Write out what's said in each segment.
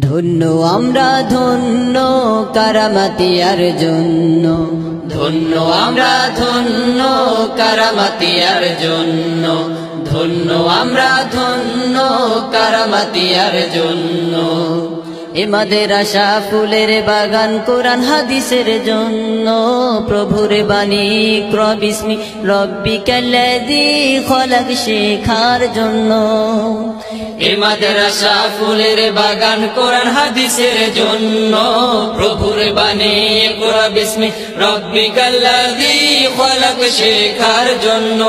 ধন্য, আমরা ধন্য কারামাতিয়ার জন্য। ধন্য, আমরা ধন্য কারামাতিয়ার জন্য। ধন্য, আমরা ধন্য কারামাতিয়ার জন্য। এমাদের আশা ফুলের বাগান, কোরআন হাদিসের জন্য প্রভুর বাণী। ক্রবিস্মি রব্বি কাল্লাদি খলাক শেখার জন্য। এ মাদ্রাসা ফুলের বাগান, কোরআন হাদিসের জন্য প্রভুর বাণী। কোরআ বিস্মি রব্বিকাল্লাযী খলাক শেখার জন্য।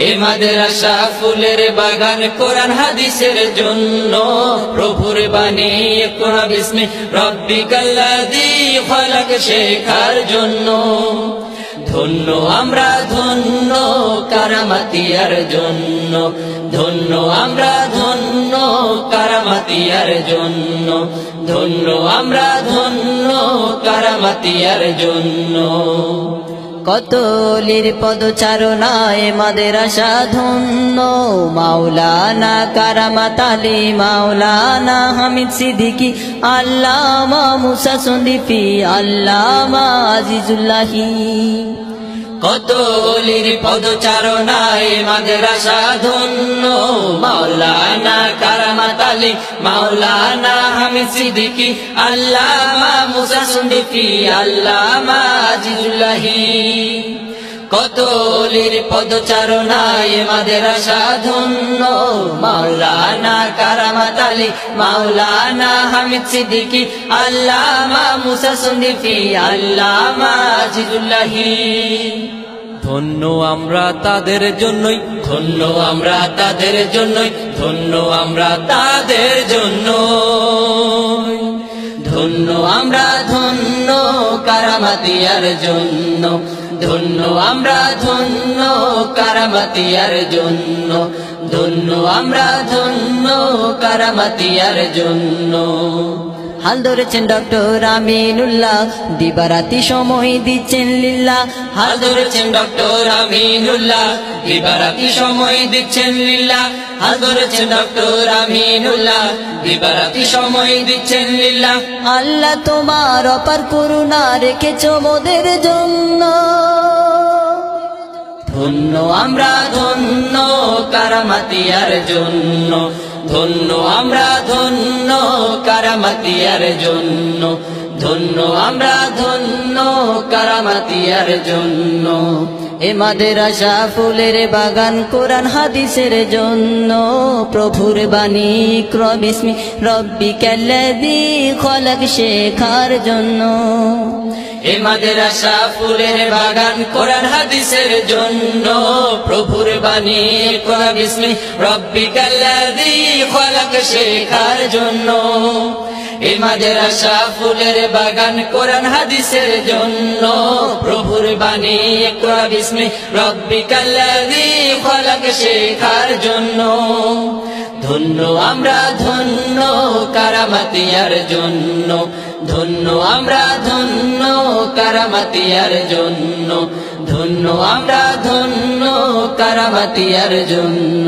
এ মাদ্রাসা ফুলের বাগান, কোরআন হাদিসের জন্য। প্রভুর বাণী কোরআ বিস্মি রব্বিকাল্লাযী খলাক শেখার জন্য। ধন্য আমরা ধন্য, কারামাতিয়ার জন্য। ধন্য আমরা ধন্য, কারামাতিয়ার জন্য। ধন্য আমরা ধন্য, কারামাতিয়ার জন্য। কতলির পদচারণায় মাদের আশা ধন্য। মাওলানা কারামাত আলী, মাওলানা হামিদ সিদ্দিকি, আল্লামা মুসা সন্দীপি আল্লামা আজিজুল্লাহি। কত অলির পদচারণায় মাদ্রাসা ধন্য। মাওলানা কারামাত আলী, মাওলানা হামিদ সিদ্দিকি, আল্লামা মুসা সন্দীপি আল্লামা আজিজুল্লাহি। কত অলির পদচারণায় মাদ্রাসা ধন্য। মাওলানা কারামাত আলী, মাওলানা হামিদ সিদ্দিকি, আল্লামা মুসা সন্দীপি আল্লামা আজিজুল্লাহি। ধন্য আমরা তাদের জন্যই, ধন্য আমরা তাদের জন্যই, ধন্য আমরা তাদের জন্য ধন্য আমরা ধন্য কারামাতিয়ার জন্য। ধন্য আমরা ধন্য কারামাতিয়ার জন্য ধন্য আমরা ধন্য কারামাতিয়ার জন্য হাল ধরেছেন ডক্টর আমিনুল্লাহ। দিবারাতি সময় দিচ্ছেন লিল্লা। হাল ধরেছেন ডক্টর আমিনুল্লাহ। দিবারাতি সময় দিচ্ছেন লিল্লা। হাল ধরেছেন ডক্টর আমিনুল্লাহ। দিবারাতি সময় দিচ্ছেন লিল্লা। আল্লাহ তোমার অপার করুণা রেখেছ মোদের জন্য। ধন্য আমরা ধন্য, কারামাতিয়ার জন্য। ধন্য, আমরা ধন্য কারামাতিয়ার জন্য। ধন্য, আমরা ধন্য কারামাতিয়ার জন্য। এমাদের আশা ফুলের বাগান, কোরআন হাদিসের জন্য। প্রভুর বাণী ক্রবিস্মি রব্বি কাল্লাদি খলাক শেখার জন্য। এ মাদ্রাসা ফুলের বাগান, কোরআন হাদিসের জন্য প্রভুর বাণী। কোরআন বিস্মি রব্বিকাল্লাযী খলাক শেখার জন্য। এ মাদ্রাসা ফুলের বাগান, কোরআন হাদিসের জন্য প্রভুর বাণী। কোরআন বিস্মি রব্বিকাল্লাযী খলাক শেখার জন্য। ধন্য আমরা ধন্য, কারামাতিয়ার জন্য। ধন্য, আমরা ধন্য, কারামাতিয়ার জন্য। ধন্য, আমরা ধন্য, কারামাতিয়ার জন্য।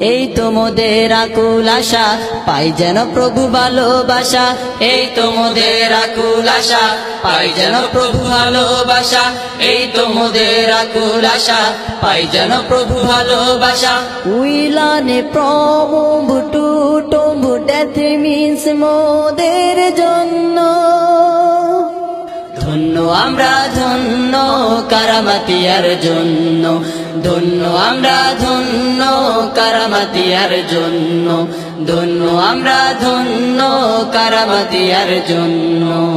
এই তো মোদের আকুল আশা, পাই যেন প্রভু ভালোবাসা। এই তো মোদের আকুল আশা, পাই যেন প্রভু ভালোবাসা। এই তো মোদের আকুল আশা, পাই যেন প্রভু ভালোবাসা। উইলানে প্রমু টুটম্বু, ডেথ মিন্স মোদের জন্য। ধন্য আমরা ধন্য কারামাতিয়ার জন্য। ধন্য আমরা ধন্য কারামাতিয়ার জন্য। ধন্য আমরা ধন্য কারামাতিয়ার জন্য।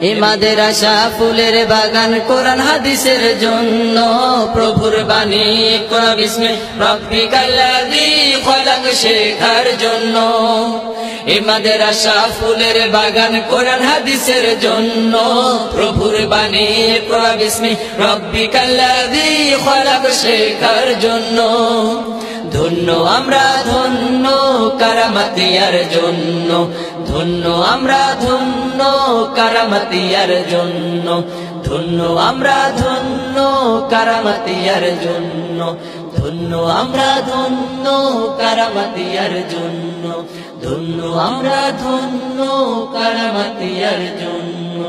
এমাদের আশা ফুলের বাগান, কোরআন হাদিসের জন্য। প্রভুর বাণী, কোরআন বিস্মে রব্বিকাল্লাযী খলাক শেখার জন্য। এমাদের আশা ফুলের বাগান, কোরআন হাদিসের জন্য। প্রভুর বাণী কোরআন বিস্মি, রব্বিকাল্লাযী খলাক শেখার জন্য। ধন্য আমরা ধন্য, কারামাতিয়ার জন্য। ধন্য আমরা ধন্য, কারামাতিয়ার জন্য। ধন্য আমরা ধন্য, কারামাতিয়ার জন্য। ধন্য আমরা ধন্য কারামাতিয়ার জন্য ধন্য আমরা ধন্য কারামাতিয়ার জন্য